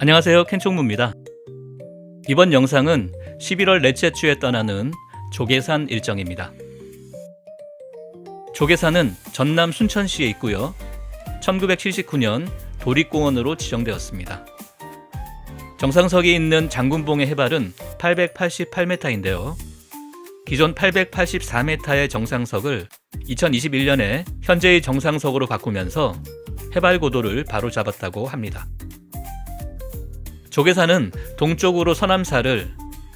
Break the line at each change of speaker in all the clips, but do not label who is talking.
안녕하세요 캔총무입니다. 이번 영상은 11월 넷째 주에 떠나는 조계산 일정입니다. 조계산은 전남 순천시에 있고요. 1979년 도립공원으로 지정되었습니다. 정상석이 있는 장군봉의 해발은 888m인데요. 기존 884m의 정상석을 2021년에 현재의 정상석으로 바꾸면서 해발 고도를 바로 잡았다고 합니다. 조계산은 동쪽으로 서남사를,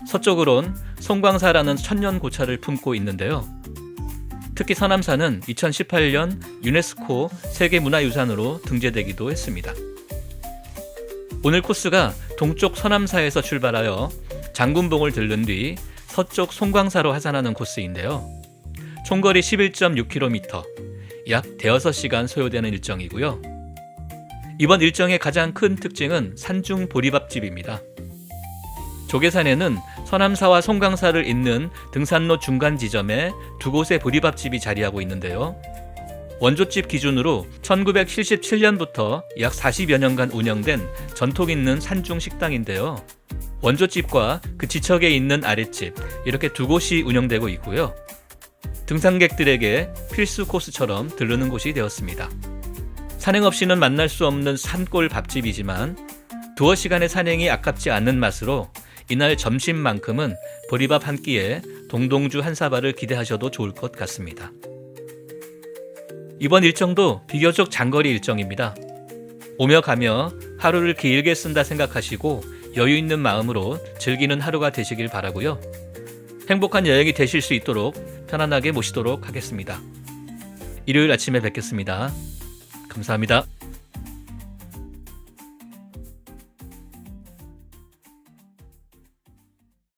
서쪽으론 송광사라는 천년 고차를 품고 있는데요. 특히 서남사는 2018년 유네스코 세계문화유산으로 등재되기도 했습니다. 오늘 코스가 동쪽 서남사에서 출발하여 장군봉을 들른 뒤 서쪽 송광사로 하산하는 코스인데요. 총거리 11.6km, 약 대여섯 시간 소요되는 일정이고요. 이번 일정의 가장 큰 특징은 산중 보리밥집입니다. 조계산에는 서남사와 송광사를 잇는 등산로 중간 지점에 두 곳의 보리밥집이 자리하고 있는데요. 원조집 기준으로 1977년부터 약 40여 년간 운영된 전통 있는 산중 식당인데요. 원조집과 그 지척에 있는 아랫집 이렇게 두 곳이 운영되고 있고요. 등산객들에게 필수 코스처럼 들르는 곳이 되었습니다. 산행 없이는 만날 수 없는 산골 밥집이지만 두어 시간의 산행이 아깝지 않는 맛으로 이날 점심만큼은 보리밥 한 끼에 동동주 한 사발을 기대하셔도 좋을 것 같습니다. 이번 일정도 비교적 장거리 일정입니다. 오며 가며 하루를 길게 쓴다 생각하시고 여유 있는 마음으로 즐기는 하루가 되시길 바라고요. 행복한 여행이 되실 수 있도록 편안하게 모시도록 하겠습니다. 일요일 아침에 뵙겠습니다. 감사합니다.